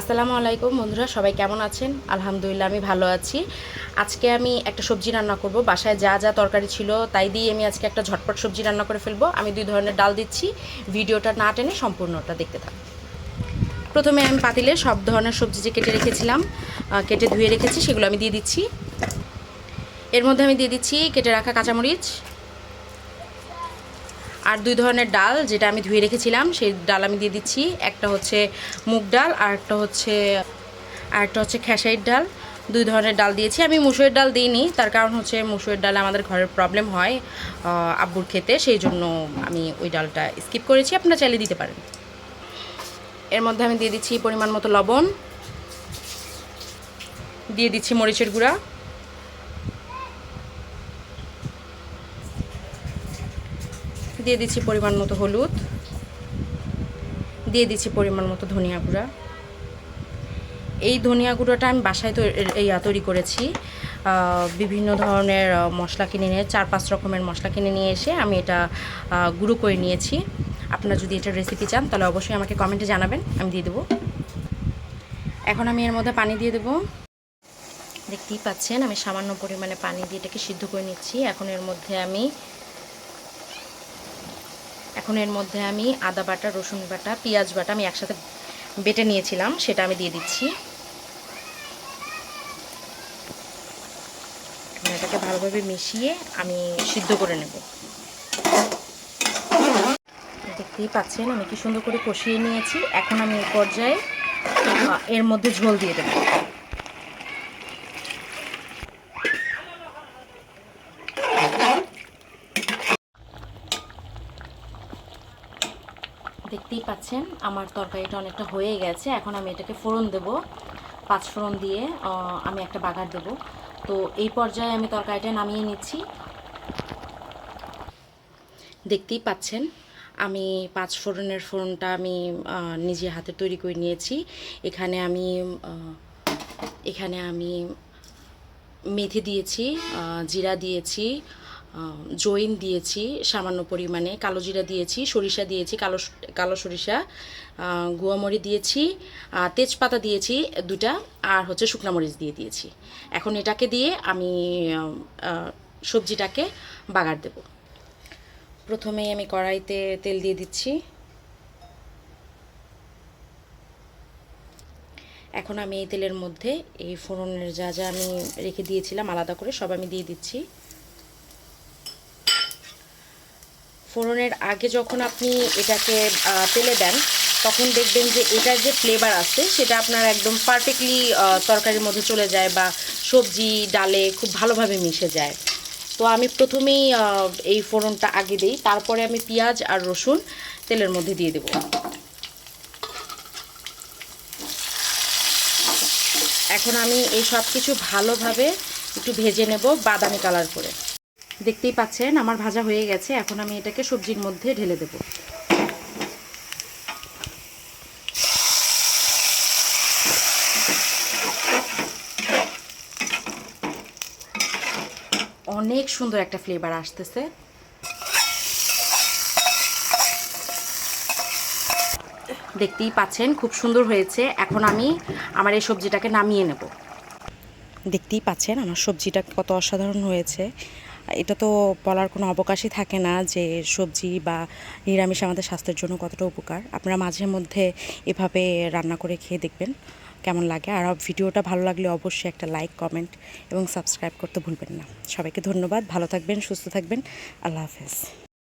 আসসালামু আলাইকুম বন্ধুরা, সবাই কেমন আছেন? আলহামদুলিল্লাহ, আমি ভালো আছি। আজকে আমি একটা সবজি রান্না করব। বাসায় যা যা তরকারি ছিল তাই দিয়ে আমি আজকে একটা ঝটপট সবজি রান্না করে ফেলব। আমি দুই ধরনের ডাল দিচ্ছি। ভিডিওটা না টেনে সম্পূর্ণটা দেখতে থাকুন। প্রথমে আমি পাতিলে সব ধরনের সবজি যে কেটে রেখেছিলাম কেটে ধুয়ে রেখেছি, সেগুলো আমি দিয়ে দিচ্ছি। এর মধ্যে আমি দিয়ে দিচ্ছি কেটে রাখা কাঁচামরিচ আর দুই ধরনের ডাল যেটা আমি ধুয়ে রেখেছিলাম, সেই ডাল আমি দিয়ে দিচ্ছি। একটা হচ্ছে মুগ ডাল আর একটা হচ্ছে, আর একটা হচ্ছে খেসারির ডাল। দুই ধরনের ডাল দিয়েছি। আমি মুসুরের ডাল দিইনি, তার কারণ হচ্ছে মুসুরের ডালে আমাদের ঘরের প্রবলেম হয় আব্বুর খেতে, সেই জন্য আমি ওই ডালটা স্কিপ করেছি। আপনারা চাইলে দিতে পারেন। এর মধ্যে আমি দিয়ে দিচ্ছি পরিমাণ মতো লবণ, দিয়ে দিচ্ছি মরিচের গুঁড়া। দিয়ে দিচ্ছি পরিমাণ মতো হলুদ। দিয়ে দিচ্ছি পরিমাণ মতো ধনিয়া গুঁড়া। এই ধনিয়া গুঁড়োটা আমি বাসায় তৈরি করেছি। বিভিন্ন ধরনের মশলা কিনে নিয়ে, চার পাঁচ রকমের মশলা কিনে নিয়ে এসে আমি এটা গুঁড়ো করে নিয়েছি। আপনারা যদি এটার রেসিপি চান, তাহলে অবশ্যই আমাকে কমেন্টে জানাবেন, আমি দিয়ে দেবো। এখন আমি এর মধ্যে পানি দিয়ে দেবো। দেখতেই পাচ্ছেন, আমি সামান্য পরিমাণে পানি দিয়ে এটাকে সিদ্ধ করে নিচ্ছি। এখন এর মধ্যে আমি এখন এর মধ্যে আমি আদা বাটা, রসুন বাটা, পেঁয়াজ বাটা আমি একসাথে বেটে নিয়েছিলাম, সেটা আমি দিয়ে দিচ্ছি। এটাকে ভালোভাবে মিশিয়ে আমি সিদ্ধ করে নেব। দেখতেই পাচ্ছেন, আমি কি সুন্দর করে কষিয়ে নিয়েছি। এখন আমি এই পর্যায়ে এর মধ্যে ঝোল দিয়ে দেবো। দেখতেই পাচ্ছেন, আমার তরকারিটা অনেকটা হয়ে গেছে। এখন আমি এটাকে ফোড়ন দেব। পাঁচ ফোড়ন দিয়ে আমি একটা বাগার দেব। তো এই পর্যায়ে আমি তরকারিটা নামিয়ে নিচ্ছি। দেখতেই পাচ্ছেন, আমি পাঁচ ফোড়নের ফোড়নটা আমি নিজে হাতে তৈরি করে নিয়েছি। এখানে আমি এখানে আমি মেথি দিয়েছি জিরা দিয়েছি জৈন দিয়েছি, সামান্য পরিমাণে। কালো জিরা দিয়েছি, সরিষা দিয়েছি, কালো কালো সরিষা গুয়ামরি দিয়েছি তেজপাতা দিয়েছি দুটা আর হচ্ছে শুকনা মরিচ দিয়ে দিয়েছি। এখন এটাকে দিয়ে আমি সবজিটাকে বাগার দেব। প্রথমেই আমি কড়াইতে তেল দিয়ে দিচ্ছি। এখন আমি এই তেলের মধ্যে এই ফোড়নের যা যা আমি রেখে দিয়েছিলাম, আলাদা করে সব আমি দিয়ে দিচ্ছি। ফোড়নের আগে যখন আপনি এটাকে তেলে দেন, তখন দেখবেন যে এটার যে ফ্লেভার আছে, সেটা আপনার একদম পারফেক্টলি তরকারির মধ্যে চলে যায় বা সবজি, ডালে খুব ভালোভাবে মিশে যায়। তো আমি প্রথমেই এই ফোড়নটা আগে দিই, তারপরে আমি পেঁয়াজ আর রসুন তেলের মধ্যে দিয়ে দেবো। এখন আমি এই সব কিছু ভালোভাবে একটু ভেজে নেব বাদামি কালার করে। দেখতেই পাচ্ছেন, আমার ভাজা হয়ে গেছে। এখন আমি এটাকে সবজির মধ্যে ঢেলে দেব। অনেক সুন্দর একটা ফ্লেভার আসতেছে। দেখতেই পাচ্ছেন, খুব সুন্দর হয়েছে। এখন আমি আমার এই সবজিটাকে নামিয়ে নেব। দেখতেই পাচ্ছেন, আমার সবজিটা কত অসাধারণ হয়েছে। এটা তো বলার কোনো অবকাশই থাকে না যে সবজি বা নিরামিষ আমাদের স্বাস্থ্যের জন্য কতটা উপকার। আপনারা মাঝে মধ্যে এভাবে রান্না করে খেয়ে দেখবেন কেমন লাগে। আর ভিডিওটা ভালো লাগলে অবশ্যই একটা লাইক, কমেন্ট এবং সাবস্ক্রাইব করতে ভুলবেন না। সবাইকে ধন্যবাদ। ভালো থাকবেন, সুস্থ থাকবেন। আল্লাহ হাফেজ।